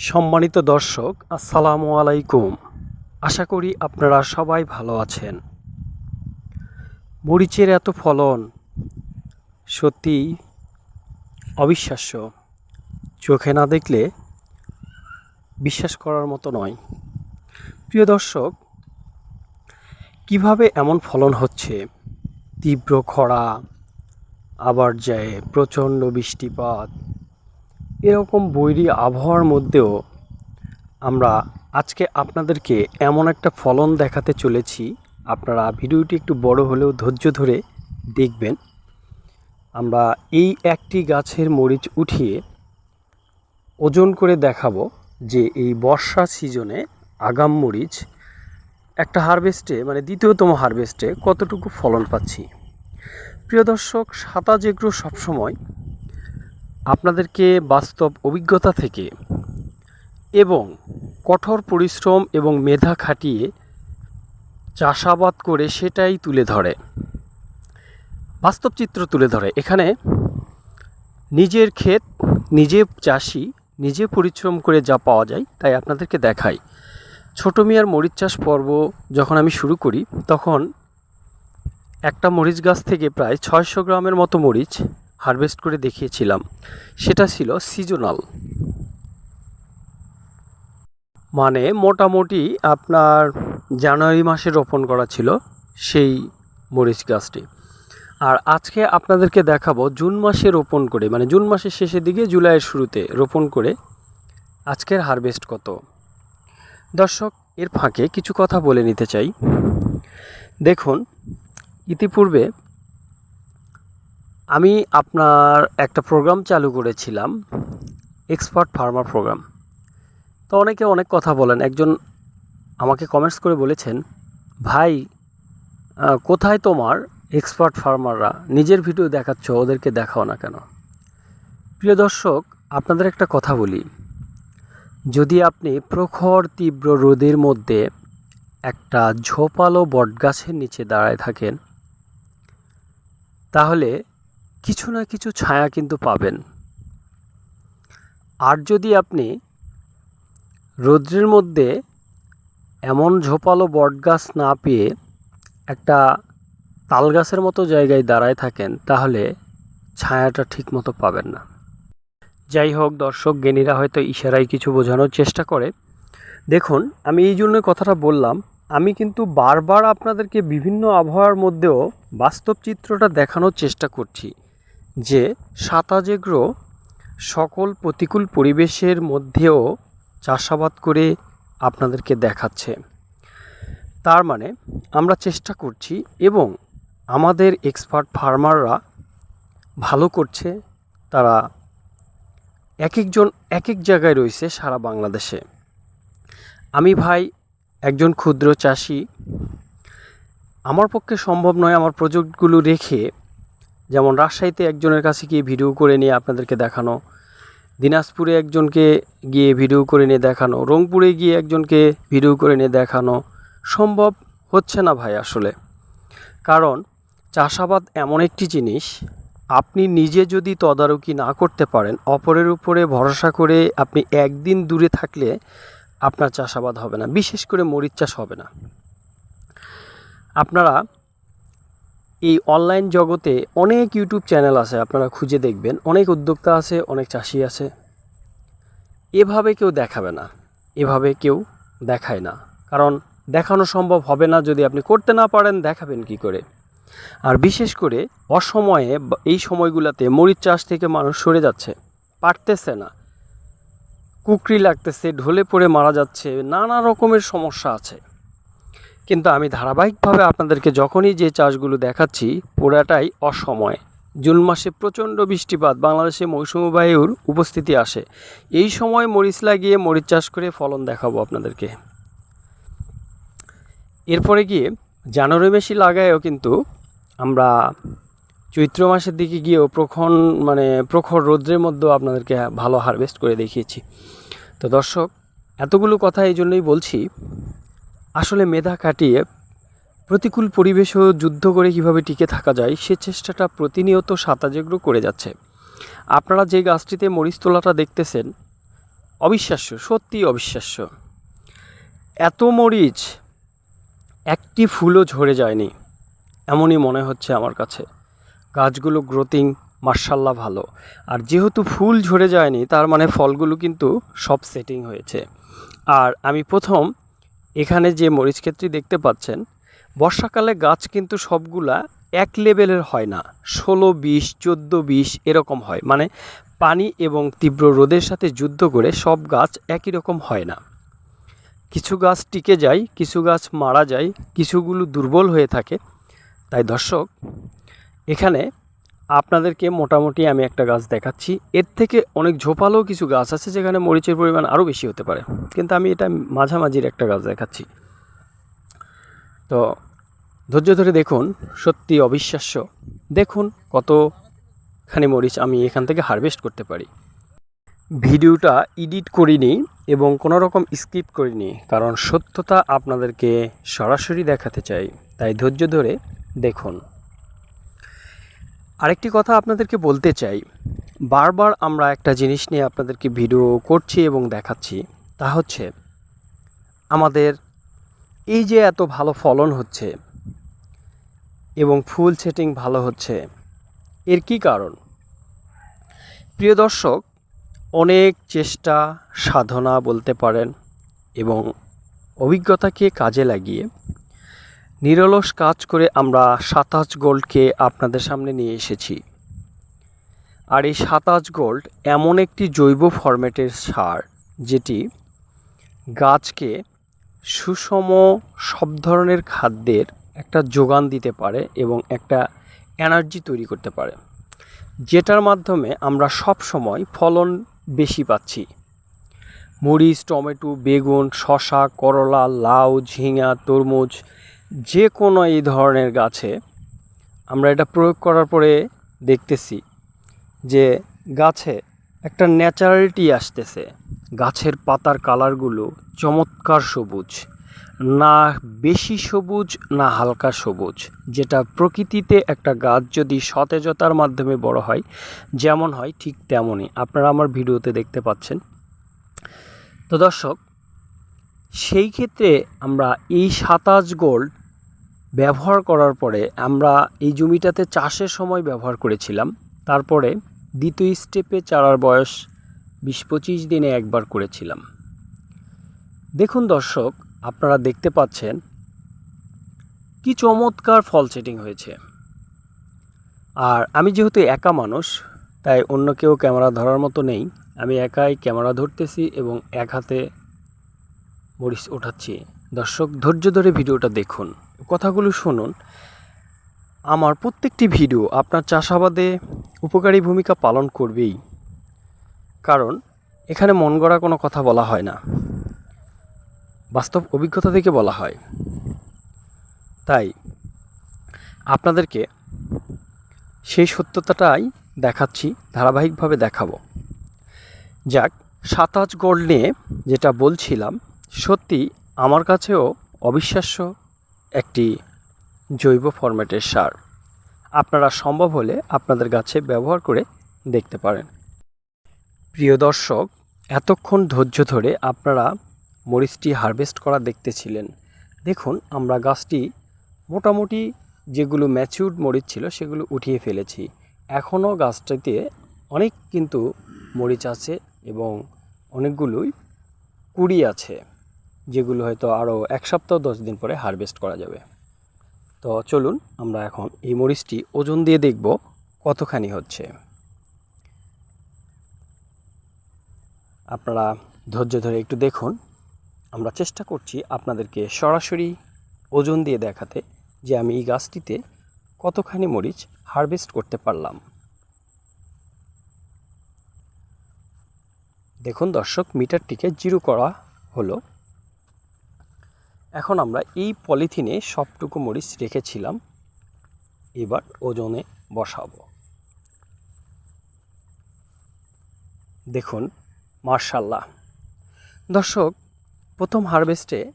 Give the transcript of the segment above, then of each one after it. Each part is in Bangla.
সম্মানিত দর্শক, আসসালামু আলাইকুম। আশা করি আপনারা সবাই ভালো আছেন। মরিচের এত ফলন সত্যি অবিশ্বাস্য। চোখে না দেখলে বিশ্বাস করার মতো নয়। প্রিয় দর্শক, কীভাবে এমন ফলন হচ্ছে? তীব্র খরা, আবার যায় প্রচণ্ড বৃষ্টিপাত এরকম বৈরী আবহাওয়ার মধ্যেও আমরা আজকে আপনাদেরকে এমন একটা ফলন দেখাতে চলেছি। আপনারা ভিডিওটি একটু বড় হলেও ধৈর্য ধরে দেখবেন। আমরা এই একটি গাছের মরিচ উঠিয়ে ওজন করে দেখাবো যে এই বর্ষা সিজনে আগাম মরিচ একটা হারভেস্টে মানে দ্বিতীয়তম হারভেস্টে কতটুকু ফলন পাচ্ছি। প্রিয় দর্শক সাতা যেগুলো সবসময় আপনাদেরকে বাস্তব অভিজ্ঞতা থেকে এবং কঠোর পরিশ্রম এবং মেধা খাটিয়ে চাষাবাদ করে সেটাই তুলে ধরে। বাস্তব চিত্র তুলে ধরে। এখানে নিজের ক্ষেত, নিজে চাষি, নিজে পরিশ্রম করে যা পাওয়া যায় তাই আপনাদেরকে দেখাই। ছোট মিয়ার মরিচ চাষ পর্ব যখন আমি শুরু করি, তখন একটা মরিচ গাছ থেকে প্রায় ছয়শো গ্রামের মতো মরিচ হারভেস্ট করে দেখিয়েছিলাম। সেটা ছিল সিজনাল। মানে মোটামুটি আপনার জানুয়ারি মাসে রোপণ করা ছিল সেই মরিচ গাছটি। আর আজকে আপনাদেরকে দেখাবো জুন মাসে রোপণ করে মানে জুন মাসের শেষের দিকে জুলাইয়ের শুরুতে রোপণ করে আজকের হারভেস্ট কত। দর্শক, এর ফাঁকে কিছু কথা বলে নিতে চাই। দেখুন, ইতিপূর্বে আমি আপনার একটা প্রোগ্রাম চালু করেছিলাম এক্সপার্ট ফার্মার প্রোগ্রাম তো অনেকে অনেক কথা বলেন, একজন আমাকে কমেন্টস করে বলেছেন, ভাই কোথায় তোমার এক্সপার্ট ফার্মাররা নিজের ভিডিও দেখাচ্ছ, ওদেরকে দেখাও না কেন? প্রিয় দর্শক, আপনাদের একটা কথা বলি। যদি আপনি প্রখর, তীব্র রোদের মধ্যে একটা ঝোপালো বটগাছের নিচে দাঁড়ায় থাকেন, তাহলে কিছু না কিছু ছায়া কিন্তু পাবেন। আর যদি আপনি রৌদ্রের মধ্যে এমন ঝোপালো বটগাছ না পেয়ে একটা তাল গাছের মতো জায়গায় দাঁড়ায় থাকেন, তাহলে ছায়াটা ঠিক মতো পাবেন না। যাই হোক, দর্শক, জ্ঞানীরা হয়তো ইশারায় কিছু বোঝানোর চেষ্টা করে। দেখুন, আমি এই জন্য কথাটা বললাম, আমি কিন্তু বারবার আপনাদেরকে বিভিন্ন আবহাওয়ার মধ্যেও বাস্তব চিত্রটা দেখানোর চেষ্টা করছি। যে সাতাজেগ্রো সকল প্রতিকূল পরিবেশের মধ্যেও চাষাবাদ করে আপনাদেরকে দেখাচ্ছে। তার মানে আমরা চেষ্টা করছি এবং আমাদের এক্সপার্ট ফার্মাররা ভালো করছে। তারা এক একজন এক এক জায়গায় রয়েছে সারা বাংলাদেশে। আমি ভাই একজন ক্ষুদ্র চাষি। আমার পক্ষে সম্ভব নয় আমার প্রজেক্টগুলো রেখে যেমন রাজশাহীতে একজনের কাছে গিয়ে ভিডিও করে নিয়ে আপনাদেরকে দেখানো, দিনাজপুরে একজনকে গিয়ে ভিডিও করে নিয়ে দেখানো, রংপুরে গিয়ে একজনকে ভিডিও করে নিয়ে দেখানো সম্ভব হচ্ছে না ভাই আসলে। কারণ চাষাবাদ এমন একটি জিনিস, আপনি নিজে যদি তদারকি না করতে পারেন, অপরের উপরে ভরসা করে আপনি একদিন দূরে থাকলে আপনার চাষাবাদ হবে না, বিশেষ করে মরিচ চাষ হবে না। আপনারা এই অনলাইন জগতে অনেক ইউটিউব চ্যানেল আছে, আপনারা খুঁজে দেখবেন। অনেক উদ্যোক্তা আছে, অনেক চাষি আছে। এভাবে কেউ দেখাবে না। এভাবে কেউ দেখায় না। কারণ দেখানো সম্ভব হবে না যদি আপনি করতে না পারেন, দেখাবেন কি করে? আর বিশেষ করে অসময়ে এই সময়গুলোতে মরিচ চাষ থেকে মানুষ সরে যাচ্ছে। পারতেছে না। কুকরি লাগতেছে, ঢলে পড়ে মারা যাচ্ছে, নানা রকমের সমস্যা আছে। কিন্তু আমি ধারাবাহিকভাবে আপনাদেরকে যখনই যে চাষগুলো দেখাচ্ছি, পুরাটাই অসময়। জুন মাসে প্রচণ্ড বৃষ্টিপাত, বাংলাদেশে মৌসুমি বায়ুর উপস্থিতি আসে। এই সময় মরিচ লাগিয়ে মরিচ চাষ করে ফলন দেখাবো আপনাদেরকে। এরপরে গিয়ে জানুয়ারি মাসি লাগায়ও কিন্তু আমরা চৈত্র মাসের দিকে গিয়েও প্রখন মানে প্রখর রৌদ্রের মধ্যেও আপনাদেরকে ভালো হারভেস্ট করে দেখিয়েছি। তো দর্শক, এতগুলো কথা এই জন্যই বলছি আসলে মেধা কাটিয়ে প্রতিকূল পরিবেশেও যুদ্ধ করে কীভাবে টিকে থাকা যায়, সে চেষ্টাটা প্রতিনিয়ত সাতাজেগ্র করে যাচ্ছে। আপনারা যে গাছটিতে মরিচ তোলাটা দেখতেছেন, অবিশ্বাস্য সত্যি অবিশ্বাস্য। এত মরিচ, একটি ফুলও ঝরে যায়নি, এমনই মনে হচ্ছে আমার কাছে। গাছগুলো গ্রোথিং, মার্শাল্লাহ ভালো। আর যেহেতু ফুল ঝরে যায়নি, তার মানে ফলগুলো কিন্তু সব সেটিং হয়েছে। আর আমি প্রথম এখানে যে মরিচ ক্ষেত্রে দেখতে পাচ্ছেন, বর্ষাকালে গাছ কিন্তু সবগুলা এক লেভেলের হয় না। ষোলো বিশ, চোদ্দ বিশ এরকম হয়। মানে পানি এবং তীব্র রোদের সাথে যুদ্ধ করে সব গাছ একই রকম হয় না। কিছু গাছ টিকে যায়, কিছু গাছ মারা যায়, কিছুগুলো দুর্বল হয়ে থাকে। তাই দর্শক, এখানে আপনাদেরকে মোটামুটি আমি একটা গাছ দেখাচ্ছি। এর থেকে অনেক ঝোপালো কিছু গাছ আছে যেখানে মরিচের পরিমাণ আরও বেশি হতে পারে। কিন্তু আমি এটা মাঝামাঝির একটা গাছ দেখাচ্ছি। তো ধৈর্য ধরে দেখুন, সত্যি অবিশ্বাস্য। দেখুন কতখানি মরিচ আমি এখান থেকে হারভেস্ট করতে পারি। ভিডিওটা এডিট করিনি এবং কোনো রকম স্কিপ করিনি, কারণ সত্যতা আপনাদেরকে সরাসরি দেখাতে চাই। তাই ধৈর্য ধরে দেখুন। আরেকটি কথা আপনাদেরকে বলতে চাই। বারবার আমরা একটা জিনিস নিয়ে আপনাদেরকে ভিডিও করছি এবং দেখাচ্ছি, তা হচ্ছে, আমাদের এই যে এত ভালো ফলন হচ্ছে এবং ফুল সেটিং ভালো হচ্ছে, এর কি কারণ? প্রিয় দর্শক, অনেক চেষ্টা, সাধনা বলতে পারেন এবং অভিজ্ঞতাকে কাজে লাগিয়ে নিরলস কাজ করে আমরা সাতাশ গোল্ডকে আপনাদের সামনে নিয়ে এসেছি। আর এই সাতাশ গোল্ড এমন একটি জৈব ফরম্যাটের সার, যেটি গাছকে সুষম সব ধরনের খাদ্যের একটা যোগান দিতে পারে এবং একটা এনার্জি তৈরি করতে পারে, যেটার মাধ্যমে আমরা সব সময় ফলন বেশি পাচ্ছি। মরিচ, টমেটো, বেগুন শশা করলা, লাউ, ঝিঙা, তরমুজ যে কোনো এই ধরনের গাছে আমরা এটা প্রয়োগ করার পরে দেখতেছি যে গাছে একটা ন্যাচারালিটি আসতেছে। গাছের পাতার কালারগুলো চমৎকার সবুজ। না বেশি সবুজ, না হালকা সবুজ। যেটা প্রকৃতিতে একটা গাছ যদি সতেজতার মাধ্যমে বড় হয়, যেমন হয় ঠিক তেমনই। আপনারা আমার ভিডিওতে দেখতে পাচ্ছেন। তো দর্শক, সেই ক্ষেত্রে আমরা এই সাতাশ গোল্ড ব্যবহার করার পরে আমরা এই জমিটাতে চাষের সময় ব্যবহার করেছিলাম। তারপরে দ্বিতীয় স্টেপে চারার বয়স বিশ পঁচিশ দিনে একবার করেছিলাম। দেখুন দর্শক, আপনারা দেখতে পাচ্ছেন কি চমৎকার ফল সেটিং হয়েছে। আর আমি যেহেতু একা মানুষ, তাই অন্য কেউ ক্যামেরা ধরার মতো নেই। আমি একাই ক্যামেরা ধরতেছি এবং এক হাতে মরিচ ওঠাচ্ছি। দর্শক, ধৈর্য ধরে ভিডিওটা দেখুন। কথাগুলো শুনুন। আমার প্রত্যেকটি ভিডিও আপনার চাষাবাদে উপকারী ভূমিকা পালন করবেই। কারণ, এখানে মন গড়া কোনো কথা বলা হয় না। বাস্তব অভিজ্ঞতা থেকে বলা হয়। তাই, আপনাদেরকে সেই সত্যতাটাই দেখাচ্ছি, ধারাবাহিকভাবে দেখাবো। যাক, সাতাশ গোল্ড নিয়ে যেটা বলছিলাম, সত্যি আমার কাছেও অবিশ্বাস্য একটি জৈব ফরম্যাটের সার। আপনারা সম্ভব হলে আপনাদের গাছে ব্যবহার করে দেখতে পারেন। প্রিয় দর্শক, এতক্ষণ ধৈর্য ধরে আপনারা মরিচটি হারভেস্ট করা দেখতেছিলেন। দেখুন, আমরা গাছটি মোটামুটি যেগুলো ম্যাচিউরড মরিচ ছিল সেগুলো উঠিয়ে ফেলেছি। এখনও গাছটিতে অনেক কিন্তু মরিচ আছে এবং অনেকগুলোই কুড়ি আছে। যেগুলো হয়তো আরও এক সপ্তাহ, দশ দিন পরে হারভেস্ট করা যাবে। তো চলুন আমরা এখন এই মরিচটি ওজন দিয়ে দেখব কতখানি হচ্ছে। আপনারা ধৈর্য ধরে একটু দেখুন। আমরা চেষ্টা করছি আপনাদেরকে সরাসরি ওজন দিয়ে দেখাতে যে আমি এই গাছটিতে কতখানি মরিচ হারভেস্ট করতে পারলাম। দেখুন দর্শক, মিটারটিকে জিরো করা হলো। এখন আমরা এই পলিথিনে সবটুকু মরিচ রেখেছিলাম। এবার ওজনে বসাবো। দেখুন মার্শাল্লাহ দর্শক, প্রথম হারভেস্টে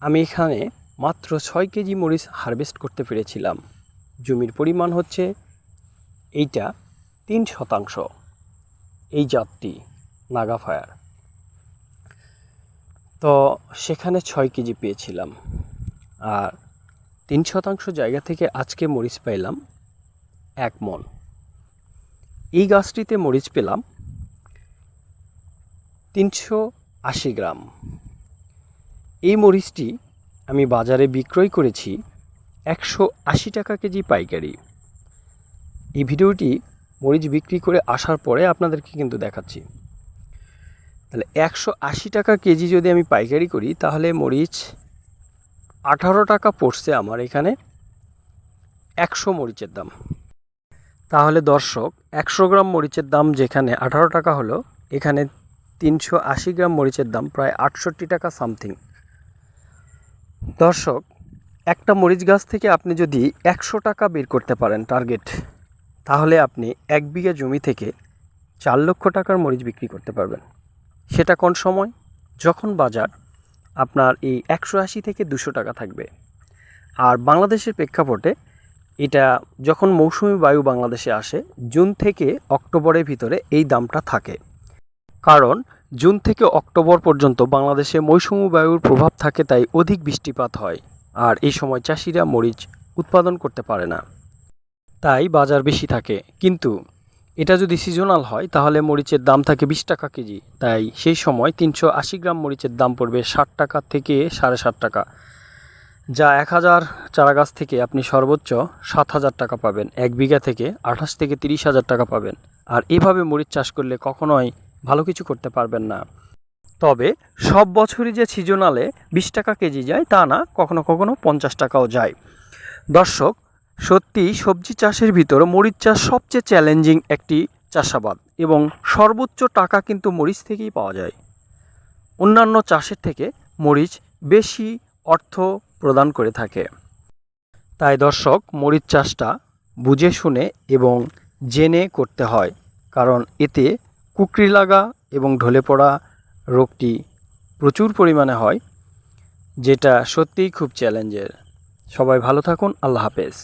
আমি এখানে মাত্র ছয় কেজি মরিচ হারভেস্ট করতে পেরেছিলাম। জমির পরিমাণ হচ্ছে এইটা তিন শতাংশ। এই জাতটি নাগা ফায়ার। তো সেখানে ছয় কেজি পেয়েছিলাম। আর তিন শতাংশ জায়গা থেকে আজকে মরিচ পাইলাম এক মন। এই গাছটিতে মরিচ পেলাম তিনশো আশি গ্রাম। এই মরিচটি আমি বাজারে বিক্রয় করেছি একশো আশি টাকা কেজি পাইকারি। এই ভিডিওটি মরিচ বিক্রি করে আসার পরে আপনাদেরকে কিন্তু দেখাচ্ছি। তাহলে একশো আশি টাকা কেজি যদি আমি পাইকারি করি, তাহলে মরিচ আঠারো টাকা পড়ছে আমার এখানে একশো মরিচের দাম। তাহলে দর্শক, একশো গ্রাম মরিচের দাম যেখানে আঠারো টাকা হলো, এখানে তিনশো আশি গ্রাম মরিচের দাম প্রায় আটষট্টি টাকা সামথিং। দর্শক, একটা মরিচ গাছ থেকে আপনি যদি একশো টাকা বের করতে পারেন টার্গেট, তাহলে আপনি এক বিঘা জমি থেকে চার লক্ষ টাকার মরিচ বিক্রি করতে পারবেন। সেটা কোন সময়? যখন বাজার, আপনার এই একশো আশি থেকে দুশো টাকা থাকবে। আর বাংলাদেশের প্রেক্ষাপটে এটা যখন মৌসুমি বায়ু বাংলাদেশে আসে, জুন থেকে অক্টোবরের ভিতরে এই দামটা থাকে। কারণ জুন থেকে অক্টোবর পর্যন্ত বাংলাদেশে মৌসুমি বায়ুর প্রভাব থাকে, তাই অধিক বৃষ্টিপাত হয়। আর এই সময় চাষিরা মরিচ উৎপাদন করতে পারে না। তাই বাজার বেশি থাকে। কিন্তু এটা যদি সিজনাল হয়, তাহলে মরিচের দাম থাকে বিশ টাকা কেজি। তাই সেই সময় তিনশো আশি গ্রাম মরিচের দাম পড়বে ষাট টাকা থেকে সাড়ে ষাট টাকা। যা এক হাজার চারা গাছ থেকে আপনি সর্বোচ্চ সাত হাজার টাকা পাবেন। এক বিঘা থেকে আঠাশ থেকে তিরিশ হাজার টাকা পাবেন। আর এভাবে মরিচ চাষ করলে কখনোই ভালো কিছু করতে পারবেন না। তবে সব বছরই যে সিজনালে বিশ টাকা কেজি যায়, তা না, কখনো কখনো পঞ্চাশ টাকাও যায়। দর্শক সত্যি, সবজি চাষের ভিতর মরিচ চাষ সবচেয়ে চ্যালেঞ্জিং একটি চাষাবাদ এবং সর্বোচ্চ টাকা কিন্তু মরিচ থেকেই পাওয়া যায়। অন্যান্য চাষের থেকে মরিচ বেশি অর্থ প্রদান করে থাকে। তাই দর্শক, মরিচ চাষটা বুঝে শুনে এবং জেনে করতে হয়, কারণ এতে কুকরি লাগা এবং ঢলে পড়া রোগটি প্রচুর পরিমাণে হয়, যেটা সত্যিই খুব চ্যালেঞ্জের সবাই ভালো থাকুন, আল্লাহ হাফেজ।